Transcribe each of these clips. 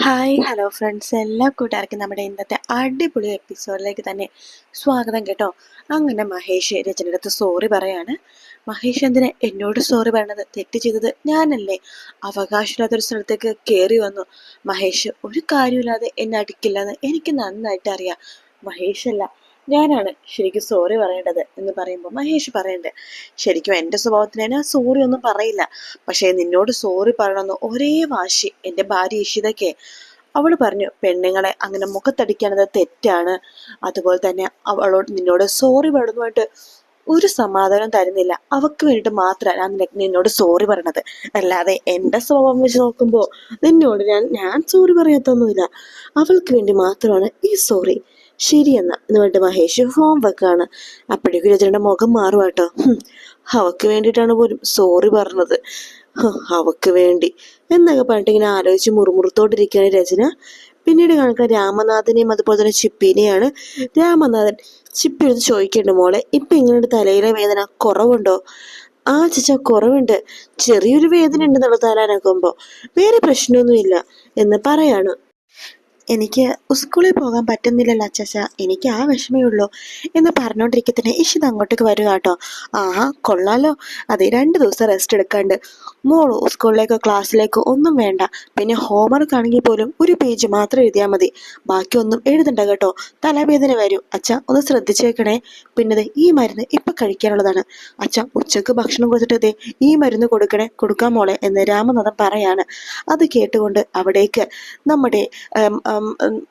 Hi hello friends. എല്ലാ കൂട്ടുകാർക്കും നമ്മുടെ ഇന്നത്തെ അടിപൊളി എപ്പിസോഡിലേക്ക് തന്നെ സ്വാഗതം കേട്ടോ. അങ്ങനെ മഹേഷ് രചനയുടെ അടുത്ത് സോറി പറയാണ്. മഹേഷ് എന്തിനാ എന്നോട് സോറി പറയണത്? തെറ്റ് ചെയ്തത് ഞാനല്ലേ? അവകാശമില്ലാത്തൊരു സ്ഥലത്തേക്ക് കയറി വന്നു. മഹേഷ് ഒരു കാര്യമില്ലാതെ എന്നെ അടിക്കില്ലെന്ന് എനിക്ക് നന്നായിട്ട് അറിയാം. മഹേഷ് അല്ല ഞാനാണ് ശരിക്കും സോറി പറയേണ്ടത് എന്ന് പറയുമ്പോൾ മഹേഷ് പറയണ്ടേ. ശരിക്കും എന്റെ സ്വഭാവത്തിന് ഞാൻ സോറി ഒന്നും പറയില്ല. പക്ഷേ നിന്നോട് സോറി പറയണമെന്ന് ഒരേ വാശി എന്റെ ഭാര്യ ഇഷിതയ്ക്ക്. അവൾ പറഞ്ഞു പെണ്ണുങ്ങളെ അങ്ങനെ മുഖത്തടിക്കണത് തെറ്റാണ്. അതുപോലെ തന്നെ അവളോട് നിന്നോട് സോറി പറയുന്നതായിട്ട് ഒരു സമാധാനം തരുന്നില്ല. അവക്ക് വേണ്ടിയിട്ട് മാത്രമാണ് ഞാൻ നിന്നോട് സോറി പറയണത്. അല്ലാതെ എന്റെ സ്വഭാവം വെച്ച് നോക്കുമ്പോൾ നിന്നോട് ഞാൻ ഞാൻ സോറി പറയാത്തൊന്നുമില്ല. അവൾക്ക് വേണ്ടി മാത്രമാണ് ഈ സോറി ശരിയെന്ന. എന്ന് പറഞ്ഞിട്ട് മഹേഷ് ഫോം വെക്കാണ്. അപ്പോഴേക്കും രചനയുടെ മുഖം മാറും കേട്ടോ അവക്ക് വേണ്ടിയിട്ടാണ് പോലും സോറി പറഞ്ഞത്. അവക്ക് വേണ്ടി. എന്നൊക്കെ പറഞ്ഞിട്ട് ഇങ്ങനെ ആലോചിച്ച് മുറുമുറുത്തോണ്ടിരിക്കുകയാണ് രചന. പിന്നീട് കാണിക്കുന്ന രാമനാഥനെയും അതുപോലെ തന്നെ ചിപ്പിനെയാണ് രാമനാഥൻ ചിപ്പി എടുത്ത് ചോദിക്കേണ്ട മോളെ ഇപ്പൊ ഇങ്ങനെ തലയിലെ വേദന? കുറവുണ്ടോ? ആ ചേച്ചാ കുറവുണ്ട്. ചെറിയൊരു വേദന ഉണ്ടെന്നുള്ള തലാനാക്കുമ്പോ വേറെ പ്രശ്നമൊന്നുമില്ല. എന്ന് പറയാണ്. എനിക്ക് സ്കൂളിൽ പോകാൻ പറ്റുന്നില്ലല്ലോ അച്ചാച്ച. എനിക്ക് ആ വിഷമേ ഉള്ളൂ എന്ന് പറഞ്ഞുകൊണ്ടിരിക്കത്തന്നെ ഇഷിത് അങ്ങോട്ടേക്ക് വരിക കേട്ടോ. ആഹാ കൊള്ളാലോ. അതെ രണ്ട് ദിവസം റെസ്റ്റ് എടുക്കാണ്ട്. മോളോ സ്കൂളിലേക്കോ ക്ലാസ്സിലേക്കോ ഒന്നും വേണ്ട. പിന്നെ ഹോംവർക്ക് ആണെങ്കിൽ പോലും ഒരു പേജ് മാത്രം എഴുതിയാൽ മതി. ബാക്കിയൊന്നും എഴുതണ്ട കേട്ടോ. തലവേദന വരും. അച്ഛ ഒന്ന് ശ്രദ്ധിച്ചേക്കണേ പിന്നെ ദേ ഈ മരുന്ന് ഇപ്പൊ കഴിക്കാനുള്ളതാണ്. അച്ഛ ഉച്ചയ്ക്ക് ഭക്ഷണം കൊടുത്തിട്ട് ഈ മരുന്ന് കൊടുക്കണേ കൊടുക്കാൻ മോളെ എന്ന് രാമനാഥൻ പറയാണ്. അത് കേട്ടുകൊണ്ട് അവിടേക്ക് നമ്മുടെ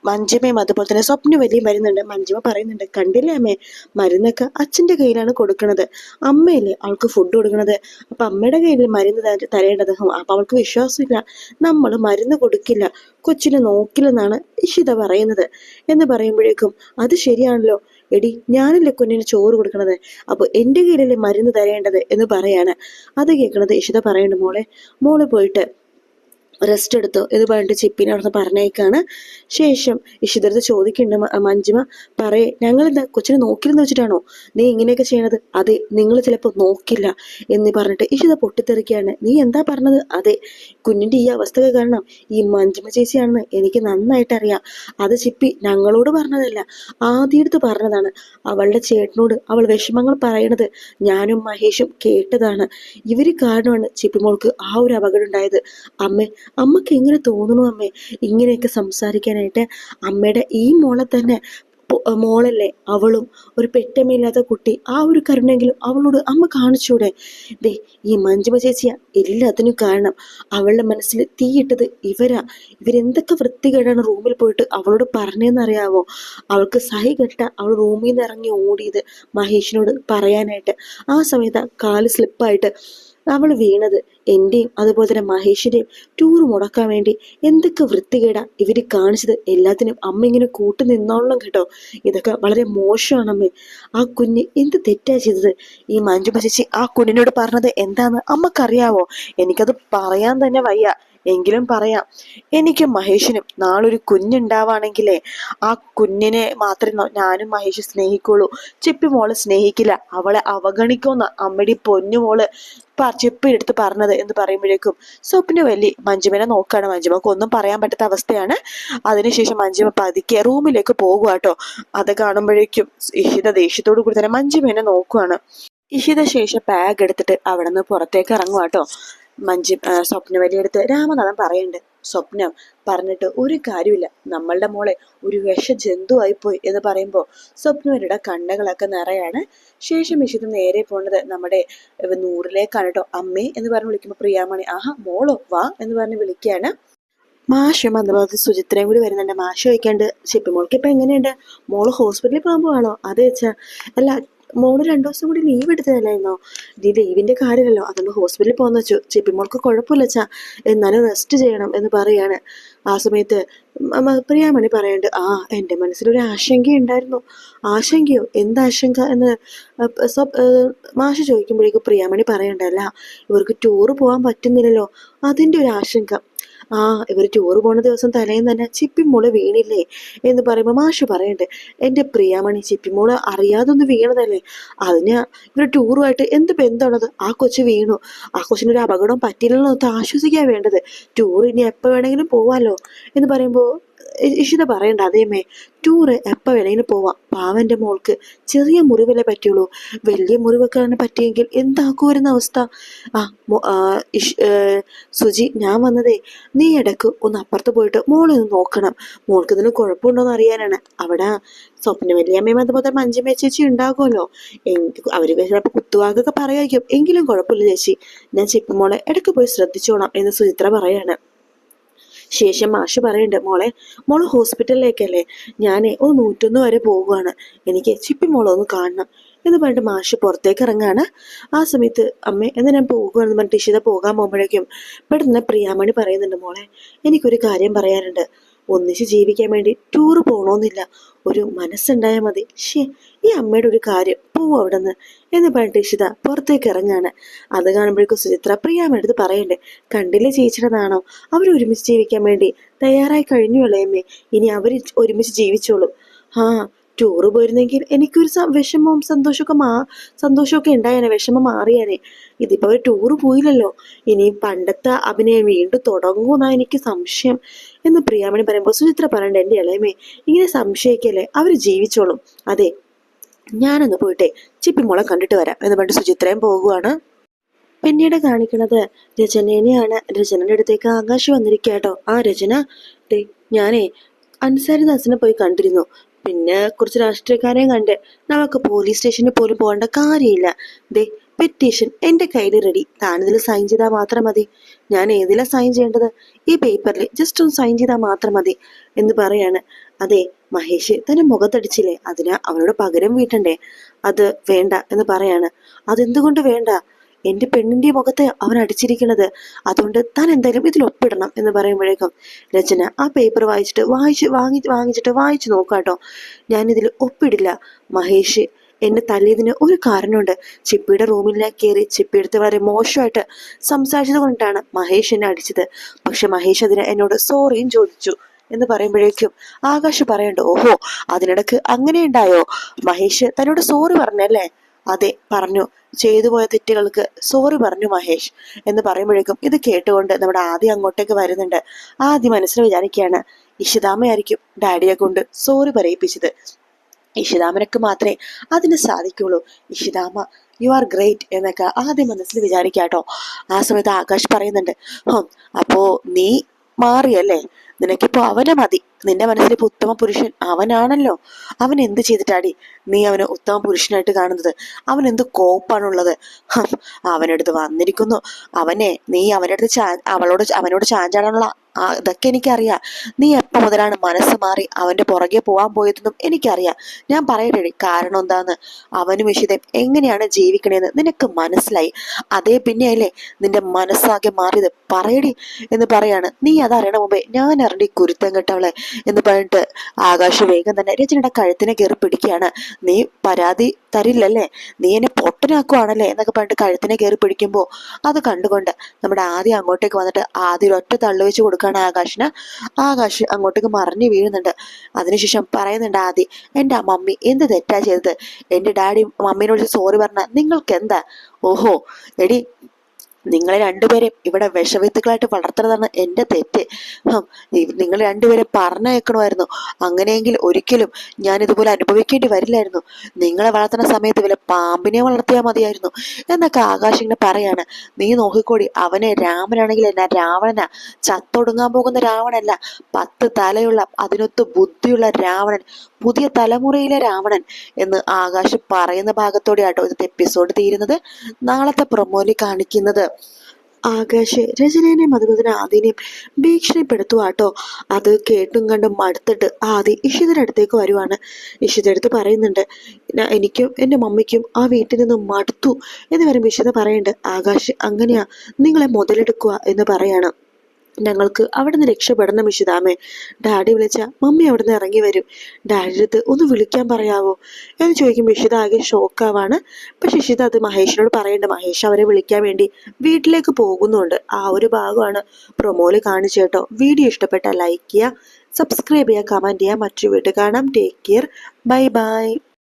മഞ്ജിമയും അതുപോലെ തന്നെ സ്വപ്ന വലിയ വരുന്നുണ്ട്. മഞ്ജമ പറയുന്നുണ്ട് കണ്ടില്ലേ അമ്മേ മരുന്നൊക്കെ അച്ഛന്റെ കയ്യിലാണ് കൊടുക്കുന്നത് അമ്മയല്ലേ അവൾക്ക് ഫുഡ് കൊടുക്കുന്നത് അപ്പം അമ്മയുടെ കയ്യിൽ മരുന്ന് തരേണ്ടത്? അപ്പം അവൾക്ക് വിശ്വാസമില്ല. നമ്മൾ മരുന്ന് കൊടുക്കില്ല. കൊച്ചിനെ നോക്കില്ലെന്നാണ് ഇഷിത പറയുന്നത്. എന്ന് പറയുമ്പോഴേക്കും അത് ശരിയാണല്ലോ. എടി ഞാനല്ലേ കുഞ്ഞിന് ചോറ് കൊടുക്കണത്? അപ്പൊ എന്റെ കയ്യിലല്ലേ മരുന്ന് തരേണ്ടത്? എന്ന് പറയാണ്. അത് കേൾക്കണത് ഇഷിത പറയുന്നുണ്ട് മോളെ മോൾ പോയിട്ട് റെസ്റ്റ് എടുത്തോ. എന്ന് പറഞ്ഞിട്ട് ചിപ്പിനെ അവിടുന്ന് പറഞ്ഞേക്കാണ് ശേഷം ഇഷിതടുത്ത് ചോദിക്കുന്നുണ്ട് മഞ്ജിമ പറയേ ഞങ്ങൾ എന്താ കൊച്ചിനെ നോക്കില്ലെന്ന് വെച്ചിട്ടാണോ? നീ ഇങ്ങനെയൊക്കെ ചെയ്യണത്? അതെ നിങ്ങൾ ചിലപ്പോൾ നോക്കില്ല എന്ന് പറഞ്ഞിട്ട് ഇഷിത പൊട്ടിത്തെറിക്കുകയാണ്. നീ എന്താ പറഞ്ഞത്? അതെ കുഞ്ഞിന്റെ ഈ അവസ്ഥ കാരണം ഈ മഞ്ജിമ ചേച്ചിയാണെന്ന് എനിക്ക് നന്നായിട്ട് അറിയാം അത് ചിപ്പി ഞങ്ങളോട് പറഞ്ഞതല്ല ആദ്യടുത്ത് പറഞ്ഞതാണ്. അവളുടെ ചേട്ടനോട് അവൾ വിഷമങ്ങൾ പറയണത് ഞാനും മഹേഷും കേട്ടതാണ്. ഇവർ കാരണമാണ് ചിപ്പിമോൾക്ക് ആ ഒരു അപകടം ഉണ്ടായത്. അമ്മ അമ്മയ്ക്ക് എങ്ങനെ തോന്നുന്നു അമ്മേ? ഇങ്ങനെയൊക്കെ സംസാരിക്കാനായിട്ട് അമ്മയുടെ ഈ മോളെ തന്നെ മോളല്ലേ അവളും ഒരു പെറ്റമ്മയില്ലാത്ത കുട്ടി. ആ ഒരു കരുണെങ്കിലും അവളോട് അമ്മ കാണിച്ചൂടെ? ദേ ഈ മഞ്ജുമ ചേച്ചിയാ എല്ലാത്തിനും കാരണം. അവളുടെ മനസ്സിൽ തീയിട്ടത് ഇവരാ. ഇവരെന്തൊക്കെ വൃത്തികേടാണ് റൂമിൽ പോയിട്ട് അവളോട് പറഞ്ഞതെന്നറിയാവോ അവൾക്ക് സഹി കെട്ട അവൾ റൂമിൽ നിന്ന് ഇറങ്ങി ഓടിയത് മഹേഷിനോട് പറയാനായിട്ട്. ആ സമയത്ത് കാൽ സ്ലിപ്പായിട്ട് അവൾ വീണത് എന്റെയും അതുപോലെ തന്നെ മഹേഷിന്റെയും ടൂർ മുടക്കാൻ വേണ്ടി എന്തൊക്കെ വൃത്തികേടാ ഇവർ കാണിച്ചത് എല്ലാത്തിനും അമ്മ ഇങ്ങനെ കൂട്ടു നിന്നോളണം കേട്ടോ. ഇതൊക്കെ വളരെ മോശമാണ് അമ്മ ആ കുഞ്ഞ് എന്ത് തെറ്റാ ചെയ്തത്? ഈ മഞ്ജുമ ചേച്ചി ആ കുഞ്ഞിനോട് പറഞ്ഞത് എന്താന്ന് അമ്മക്കറിയാവോ? എനിക്കത് പറയാൻ തന്നെ വയ്യ. എങ്കിലും പറയാം എനിക്ക് മഹേഷിനും നാളൊരു കുഞ്ഞുണ്ടാവാണെങ്കിലേ ആ കുഞ്ഞിനെ മാത്രമേ ഞാനും മഹേഷ് സ്നേഹിക്കുള്ളൂ. ചിപ്പി മോൾ സ്നേഹിക്കില്ല. അവളെ അവഗണിക്കുന്ന അമ്മടി പൊന്നു മോൾ ചിപ്പി എടുത്ത് പറഞ്ഞത് എന്ന് പറയുമ്പോഴേക്കും സ്വപ്ന വലി മഞ്ജുമനെ നോക്കുകയാണ് മഞ്ജുമക്ക് ഒന്നും പറയാൻ പറ്റാത്ത അവസ്ഥയാണ്. അതിനുശേഷം മഞ്ജുമ പതുക്കെ റൂമിലേക്ക് പോകുക കേട്ടോ അത് കാണുമ്പോഴേക്കും ഇഷിത ദേഷ്യത്തോടു കൂടി തന്നെ മഞ്ജുമനെ നോക്കുകയാണ് ഇഷിത ശേഷം ബാഗ് എടുത്തിട്ട് അവിടെ നിന്ന് പുറത്തേക്ക് ഇറങ്ങുക കേട്ടോ മഞ്ജു സ്വപ്നവലിയെടുത്ത് സ്വപ്ന വലിയെടുത്ത് രാമനാഥൻ പറയുന്നുണ്ട് സ്വപ്നം പറഞ്ഞിട്ട് ഒരു കാര്യമില്ല നമ്മളുടെ മോളെ ഒരു വിഷ ജന്തുവായിപ്പോയി എന്ന് പറയുമ്പോൾ സ്വപ്നവരുടെ കണ്ണുകളൊക്കെ നിറയാണ്. ശേഷം ഇഷിത് നേരെ പോണത് നമ്മുടെ നൂറിലേക്കാണ് കേട്ടോ അമ്മേ എന്ന് പറഞ്ഞ് വിളിക്കുമ്പോൾ പ്രിയാമണി ആഹാ മോളോ വാ എന്ന് പറഞ്ഞ് വിളിക്കുകയാണ് മാഷും അതുപോലെ സുചിത്രയും കൂടി വരുന്നുണ്ട്. മാഷ് ചോദിക്കാണ്ട് ചിപ്പി മോൾക്ക് ഇപ്പൊ എങ്ങനെയുണ്ട്? മോൾ ഹോസ്പിറ്റലിൽ പോകാൻ പോവാണോ? അതെ വെച്ചാ അല്ല മോൾ രണ്ടു ദിവസം കൂടി ലീവ് എടുത്തതല്ലായിരുന്നോ? ഈ ലീവിന്റെ കാര്യമല്ലോ അതുകൊണ്ട് ഹോസ്പിറ്റലിൽ പോകുന്ന വെച്ചു. ചിപ്പി മോൾക്ക് കുഴപ്പമില്ല ചാ എന്നാലും റെസ്റ്റ് ചെയ്യണം എന്ന് പറയാണ്. ആ സമയത്ത് പ്രിയാ മണി പ്രിയാമണി പറയണ്ട്. ആ എന്റെ മനസ്സിലൊരു ആശങ്ക ഉണ്ടായിരുന്നു. ആശങ്കയോ? എന്താശങ്ക എന്ന് മാഷ് ചോദിക്കുമ്പോഴേക്കും പ്രിയാമണി പറയണ്ടല്ല. ഇവർക്ക് ടൂറ് പോകാൻ പറ്റുന്നില്ലല്ലോ. അതിന്റെ ഒരു ആശങ്ക. ആ ഇവർ ടൂർ പോണ ദിവസം തലേന്ന് തന്നെ ചിപ്പിമോൾ വീണില്ലേ എന്ന് പറയുമ്പോൾ മാഷ് പറയണ്ടേ എന്റെ പ്രിയാമണി ചിപ്പിമോൾ അറിയാതെ ഒന്ന് വീണതല്ലേ? അതിന് ഇവർ ടൂറുമായിട്ട് എന്ത് ബന്ധമാണത്? ആ കൊച്ചു വീണു. ആ കൊച്ചിന് ഒരു അപകടം പറ്റിയില്ലല്ലോ ഒന്ന് ആശ്വസിക്കാൻ വേണ്ടത്. ടൂർ ഇനി എപ്പോൾ വേണമെങ്കിലും പോവാലോ? എന്ന് പറയുമ്പോൾ ഇഷിത പറയണ്ട അതേമേ ടൂറ് എപ്പോൾ വേണമെങ്കിലും പോവാം. പാവന്റെ മോൾക്ക് ചെറിയ മുറിവല്ലേ പറ്റുള്ളൂ. വലിയ മുറിവൊക്കെയാണ് പറ്റിയെങ്കിൽ എന്താക്കുമായിരുന്ന അവസ്ഥ? ആ സുജി ഞാൻ വന്നതേ നീ ഇടയ്ക്ക് ഒന്ന് അപ്പുറത്ത് പോയിട്ട് മോളെ ഒന്ന് നോക്കണം. മോൾക്ക് ഇതിന് കുഴപ്പമുണ്ടോയെന്ന് അറിയാനാണ്. അവിടെ സ്വപ്ന വലിയമ്മയും അതുപോലെ മഞ്ചമ്മ ചേച്ചി ഉണ്ടാകുമല്ലോ. അവർ ചിലപ്പോൾ കുത്തുവാകൊക്കെ പറയായിരിക്കും എങ്കിലും കുഴപ്പമില്ല ചേച്ചി. ഞാൻ ചിപ്പിമോളെ ഇടയ്ക്ക് പോയി ശ്രദ്ധിച്ചോളാം എന്ന് സുചിത്ര പറയാണ്. ശേഷം മാഷ് പറയുന്നുണ്ട് മോളെ മോൾ ഹോസ്പിറ്റലിലേക്കല്ലേ? ഞാനേ ഓ നൂറ്റൊന്ന് വരെ പോവുകയാണ്. എനിക്ക് ചിപ്പി മോളെ ഒന്ന് കാണണം. എന്ന് പറഞ്ഞിട്ട് മാഷ് പുറത്തേക്ക് ഇറങ്ങാണ്. ആ സമയത്ത് അമ്മ എന്നാൽ ഞാൻ പോകുകയാണെന്ന് പറഞ്ഞിട്ട് ഇഷിത പോകാൻ പോകുമ്പോഴേക്കും പെട്ടെന്ന് പ്രിയാമണി പറയുന്നുണ്ട് മോളെ എനിക്കൊരു കാര്യം പറയാനുണ്ട്. ഒന്നിച്ച് ജീവിക്കാൻ വേണ്ടി ടൂർ പോകണമെന്നില്ല ഒരു മനസ്സുണ്ടായാൽ മതി. ഷേ ഈ അമ്മയുടെ ഒരു കാര്യം പോവും അവിടെ നിന്ന് എന്ന് പറഞ്ഞിട്ട് ഇഷിത പുറത്തേക്ക് ഇറങ്ങാണ്. അത് കാണുമ്പോഴേക്കും സുചിത്ര പ്രിയാമ്മയുടെ അടുത്ത് പറയണ്ടേ കണ്ടില്ലേ ചേച്ചിയുടെതാണോ അവർ ഒരുമിച്ച് ജീവിക്കാൻ വേണ്ടി തയ്യാറായി കഴിഞ്ഞു അമ്മേ? ഇനി അവർ ഒരുമിച്ച് ജീവിച്ചോളും. ആ ടൂറ് പോയിരുന്നെങ്കിൽ എനിക്കൊരു വിഷമവും സന്തോഷമൊക്കെ മാ സന്തോഷമൊക്കെ ഉണ്ടായേനെ വിഷമം മാറിയാനെ. ഇതിപ്പോ ഒരു ടൂറ് പോയില്ലല്ലോ. ഇനി പണ്ടത്തെ അഭിനയം വീണ്ടും തുടങ്ങുമെന്നാ എനിക്ക് സംശയം. എന്ന് പ്രിയാമണി പറയുമ്പോൾ സുചിത്ര പറയണ്ട എന്റെ ഇളയമേ ഇങ്ങനെ സംശയിക്കല്ലേ? അവർ ജീവിച്ചോളും. അതെ ഞാനൊന്ന് പോയിട്ടെ ചിപ്പിമോളെ കണ്ടിട്ട് വരാം എന്ന് പറഞ്ഞിട്ട് സുചിത്രയും പോകുവാണ്. പിന്നീട് കാണിക്കുന്നത് രചനേനെയാണ്. രചനയുടെ അടുത്തേക്ക് ആകാശ് വന്നിരിക്കാട്ടോ കേട്ടോ ആ രചന ഞാനേ അൻസാരി ദാസിനെ പോയി കണ്ടിരുന്നു. പിന്നെ കുറച്ച് രാഷ്ട്രീയക്കാരെയും കണ്ട് നമുക്ക് പോലീസ് സ്റ്റേഷനിൽ പോലും പോകേണ്ട കാര്യമില്ല. ദേ പെറ്റീഷൻ എന്റെ കയ്യിൽ റെഡി താനിതിൽ സൈൻ ചെയ്താൽ മാത്രം മതി. ഞാൻ ഏതിലാ സൈൻ ചെയ്യേണ്ടത്? ഈ പേപ്പറിൽ ജസ്റ്റ് ഒന്ന് സൈൻ ചെയ്താൽ മാത്രം മതി എന്ന് പറയാണ്. അതെ മഹേഷ് തന്നെ മുഖത്തടിച്ചില്ലേ? അതിന് അവനോട് പകരം വീട്ടണ്ടേ? അത് വേണ്ട എന്ന് പറയാണ്. അതെന്തുകൊണ്ട് വേണ്ട? എന്റെ പെണ്ണിന്റെ മുഖത്ത് അവൻ അടിച്ചിരിക്കുന്നത്. അതുകൊണ്ട് താൻ എന്തായാലും ഇതിൽ ഒപ്പിടണം എന്ന് പറയുമ്പോഴേക്കും രചന ആ പേപ്പർ വായിച്ചിട്ട് വായിച്ച് വാങ്ങി വാങ്ങിച്ചിട്ട് വായിച്ചു നോക്കാട്ടോ ഞാനിതിൽ ഒപ്പിടില്ല. മഹേഷ് എന്നെ തല്ലിയതിന് ഒരു കാരണമുണ്ട്. ചിപ്പിയുടെ റൂമിലേക്ക് കയറി ചിപ്പിയെടുത്ത് വളരെ മോശമായിട്ട് സംസാരിച്ചത് കൊണ്ടാണ് മഹേഷ് എന്നെ അടിച്ചത്. പക്ഷെ മഹേഷ് അതിന് എന്നോട് സോറിയും ചോദിച്ചു എന്ന് പറയുമ്പോഴേക്കും ആകാശ് പറയണ്ട ഓഹോ അതിനിടക്ക് അങ്ങനെ ഉണ്ടായോ? മഹേഷ് തന്നോട് സോറി പറഞ്ഞല്ലേ? അതെ പറഞ്ഞു. ചെയ്തു പോയ തെറ്റുകൾക്ക് സോറി പറഞ്ഞു മഹേഷ്. എന്ന് പറയുമ്പോഴേക്കും ഇത് കേട്ടുകൊണ്ട് നമ്മുടെ ആദ്യം അങ്ങോട്ടേക്ക് വരുന്നുണ്ട്. ആദ്യം മനസ്സിൽ വിചാരിക്കുകയാണ് ഇഷിതാമയായിരിക്കും ഡാഡിയെ കൊണ്ട് സോറി പറയിപ്പിച്ചത്. ഇഷിതാമനക്ക് മാത്രമേ അതിന് സാധിക്കുള്ളൂ. ഇഷിതാമ യു ആർ ഗ്രേറ്റ് എന്നൊക്കെ ആദ്യം മനസ്സിൽ വിചാരിക്കാട്ടോ. ആ സമയത്ത് ആകാശ് പറയുന്നുണ്ട് അപ്പോ നീ മാറിയല്ലേ? നിനക്കിപ്പോ അവനെ മതി. നിന്റെ മനസ്സിൽ ഇപ്പൊ ഉത്തമ പുരുഷൻ അവനാണല്ലോ. അവൻ എന്ത് ചെയ്തിട്ടാടി നീ അവനെ ഉത്തമ പുരുഷനായിട്ട് കാണുന്നത്? അവൻ എന്ത് കോപ്പാണുള്ളത്? അവനടുത്ത് വന്നിരിക്കുന്നു. അവനെ നീ അവന്റെ അടുത്ത് അവളോട് അവനോട് ചാഞ്ചാടാനുള്ള ഇതൊക്കെ എനിക്കറിയാം. നീ എപ്പോൾ മുതലാണ് മനസ്സ് മാറി അവന്റെ പുറകെ പോവാൻ പോയതെന്നും എനിക്കറിയാം. ഞാൻ പറയട്ടെ കാരണം എന്താന്ന്? അവനും വിഷിതയും എങ്ങനെയാണ് ജീവിക്കണേന്ന് നിനക്ക് മനസ്സിലായി. അതേ പിന്നെയല്ലേ നിന്റെ മനസ്സാകെ മാറിയത്. പറയടി എന്ന് പറയാണ്. നീ അതറിയണ മുമ്പേ ഞാൻ അറിഞ്ഞി കുരുത്തം കെട്ടവളെ എന്ന് പറഞ്ഞിട്ട് ആകാശ് വേഗം തന്നെ രചനയുടെ കഴുത്തിനെ കയറി പിടിക്കുകയാണ്. നീ പരാതി തരില്ലല്ലേ? നീ എന്നെ പൊട്ടനാക്കുവാണല്ലേ? എന്നൊക്കെ പറഞ്ഞിട്ട് കഴുത്തിനെ കയറി പിടിക്കുമ്പോൾ അത് കണ്ടുകൊണ്ട് നമ്മുടെ ആദ്യം അങ്ങോട്ടേക്ക് വന്നിട്ട് ആദ്യം ഒറ്റ തള്ളു വെച്ച് കൊടുക്കുകയാണ് ആകാശിന്. ആകാശ് അങ്ങോട്ടേക്ക് മറിഞ്ഞു വീഴുന്നുണ്ട്. അതിനുശേഷം പറയുന്നുണ്ട് ആദ്യം എന്റെ മമ്മി എന്ത് തെറ്റാ ചെയ്തത്? എന്റെ ഡാഡി മമ്മീനോട് സോറി പറഞ്ഞ നിങ്ങൾക്ക് എന്താ ഓഹോ എടി നിങ്ങളെ രണ്ടുപേരെയും ഇവിടെ വിഷവിത്തുക്കളായിട്ട് വളർത്തുന്നതാണ് എന്റെ തെറ്റ്. നിങ്ങൾ രണ്ടുപേരെ പറഞ്ഞയക്കണമായിരുന്നു. അങ്ങനെയെങ്കിൽ ഒരിക്കലും ഞാൻ ഇതുപോലെ അനുഭവിക്കേണ്ടി വരില്ലായിരുന്നു. നിങ്ങളെ വളർത്തുന്ന സമയത്ത് ഇവരെ പാമ്പിനെ വളർത്തിയാൽ മതിയായിരുന്നു. എന്നൊക്കെ ആകാശ് ഇങ്ങനെ പറയാണ്. നീ നോക്കിക്കോടി അവനെ രാമനാണെങ്കിൽ എന്നാ രാവണനാ? ചത്തൊടുങ്ങാൻ പോകുന്ന രാവണല്ല. പത്ത് തലയുള്ള അതിനൊത്ത് ബുദ്ധിയുള്ള രാവണൻ പുതിയ തലമുറയിലെ രാവണൻ എന്ന് ആകാശ് പറയുന്ന ഭാഗത്തോടെയാട്ടോ ഇന്നത്തെ എപ്പിസോഡ് തീരുന്നത്. നാളത്തെ പ്രൊമോയിൽ കാണിക്കുന്നത്. ആകാശ് രചനേനെ അതുപോലെ ആദിനെയും ഭീഷണിപ്പെടുത്തുവാട്ടോ. അത് കേട്ടും കണ്ടും മടുത്തിട്ട് ആദി ഇഷിതരടുത്തേക്ക് വരുവാണ്. ഇഷിതടുത്ത് പറയുന്നുണ്ട് "ഞാ- എനിക്കും എന്റെ മമ്മിക്കും ആ വീട്ടിൽ നിന്ന് മടുത്തു എന്ന് പറയുമ്പോൾ ഇഷിത പറയുന്നുണ്ട് ആകാശ് അങ്ങനെയാ നിങ്ങളെ മുതലെടുക്കുക എന്ന് പറയാണ്. ഞങ്ങൾക്ക് അവിടെ നിന്ന് രക്ഷപ്പെടണം ഇഷിതാമേ ഡാഡി വിളിച്ച മമ്മി അവിടെ നിന്ന് ഇറങ്ങി വരും. ഡാഡിയുടെ അടുത്ത് ഒന്ന് വിളിക്കാൻ പറയാവോ? എന്ന് ചോദിക്കുമ്പോൾ ഇഷിത ആകെ ഷോക്കാവാണ്. പക്ഷെ ഇഷിത അത് മഹേഷിനോട് പറയണ്ട. മഹേഷ് അവരെ വിളിക്കാൻ വേണ്ടി വീട്ടിലേക്ക് പോകുന്നുണ്ട്. ആ ഒരു ഭാഗമാണ് പ്രൊമോയിൽ കാണിച്ചു കേട്ടോ. വീഡിയോ ഇഷ്ടപ്പെട്ടാൽ ലൈക്ക് ചെയ്യുക സബ്സ്ക്രൈബ് ചെയ്യുക കമന്റ് ചെയ്യുക. മറ്റൊരു വീട്ടിൽ കാണാം. Take care bye bye.